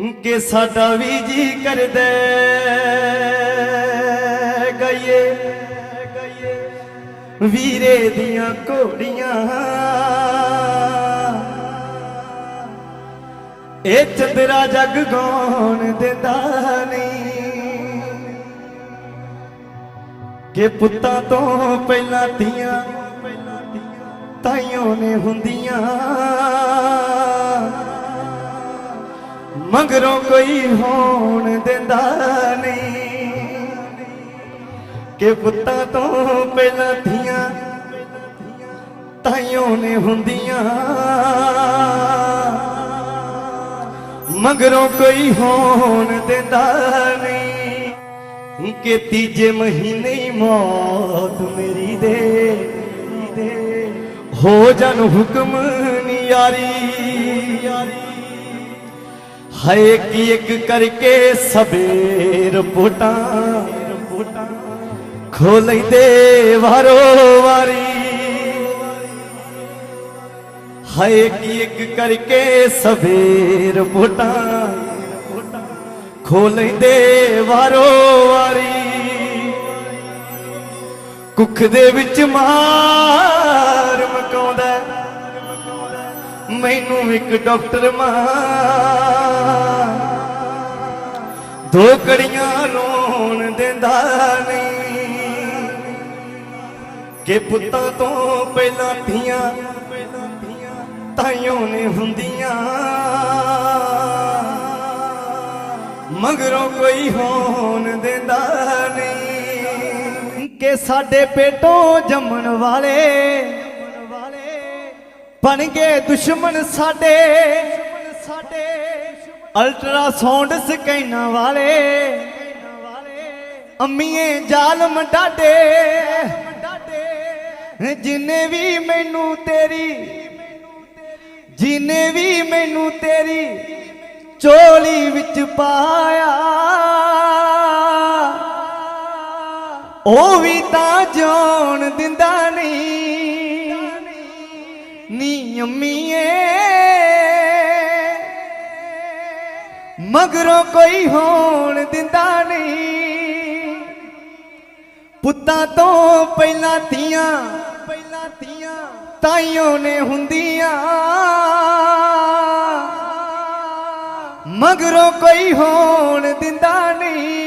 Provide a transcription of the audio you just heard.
ਕਿ ਸਾਡਾ ਵੀ ਜੀ ਕਰਦੇ ਗਈਏ ਵੀਰੇ ਦੀਆਂ ਘੋੜੀਆਂ। ਇਹ ਚੰਦਰਾ ਜਗ ਗਾਉਣ ਦਿੰਦਾ ਨਹੀਂ। ਕਿ ਪੁੱਤਾਂ ਤੋਂ ਪਹਿਲਾਂ ਧੀਆਂ, ਤਾਈਆਂ ਨੇ ਹੁੰਦੀਆਂ। ਮਗਰੋਂ ਕੋਈ ਹੋਣ ਦਿੰਦਾ ਨਹੀਂ। ਕਿ ਪੁੱਤਾਂ ਤੋਂ ਪਹਿਲਾਂ ਧੀਆਂ ਤਾਈਆਂ ਨੇ ਹੁੰਦੀਆਂ। ਮਗਰੋਂ ਕੋਈ ਹੋਣ ਦਿੰਦਾ ਨਹੀਂ। ਕਿ ਤੀਜੇ ਮਹੀਨੇ ਹੀ ਮੌਤ ਮੇਰੀ ਦੇ। ਦੇ ਹੋ ਜਾਣ ਹੁਕਮ ਨੀ ਯਾਰੀ ਯਾਰੀ ਹਾਏ ਕੀ ਇੱਕ ਕਰਕੇ ਸਵੇਰ ਰਿਪੋਰਟਾਂ ਰਿਪੋਰਟਾਂ ਖੋ ਲੈਂਦੇ ਵਾਰੋ ਵਾਰੀ। ਹਾਏ ਕੀ ਇੱਕ ਕਰਕੇ ਸਵੇਰ ਰਿਪੋਰਟਾਂ ਖੋ ਲੈਂਦੇ ਵਾਰੋ ਵਾਰੀ। ਕੁੱਖ ਦੇ ਵਿੱਚ ਮਾਂ ਮੈਨੂੰ ਇੱਕ ਡਾਕਟਰ ਮਾਂ। ਦੋ ਕੜੀਆਂ ਰੋਣ ਦਿੰਦਾ ਨਹੀਂ। ਕਿ ਪੁੱਤਾਂ ਤੋਂ ਪਹਿਲਾਂ ਧੀਆਂ ਤਾਈਆਂ ਨੇ ਹੁੰਦੀਆਂ। ਮਗਰੋਂ ਕੋਈ ਹੋਣ ਦਿੰਦਾ ਨਹੀਂ। ਕਿ ਸਾਡੇ ਪੇਟੋਂ ਜੰਮਣ ਵਾਲੇ ਬਣ ਗਏ ਦੁਸ਼ਮਣ ਸਾਡੇ। ਸਾਡੇ ਅਲਟਰਾਸਾਊਂਡ ਸਕੈਨਾਂ ਵਾਲੇ। ਅੰਮੀਏ ਜ਼ਾਲਮ ਡਾਡੇ ਜਿਨੇ ਵੀ ਮੈਨੂੰ ਤੇਰੀ, ਜਿਨੇ ਵੀ ਮੈਨੂੰ ਤੇਰੀ ਚੋਲੀ ਵਿੱਚ ਪਾਇਆ, ਉਹ ਵੀ ਤਾਂ ਜਾਣ ਦਿੰਦਾ ਨਹੀਂ। ਨੀ ਅੰਮੀਏ ਮਗਰੋਂ ਕੋਈ ਹੋਣ ਦਿੰਦਾ ਨਹੀਂ ਪੁੱਤਾਂ ਤੋਂ ਪਹਿਲਾਂ ਧੀਆਂ ਪਹਿਲਾਂ ਧੀਆਂ ਤਾਈਆਂ ਨੇ ਹੁੰਦੀਆਂ। ਮਗਰੋਂ ਕੋਈ ਹੋਣ ਦਿੰਦਾ ਨਹੀਂ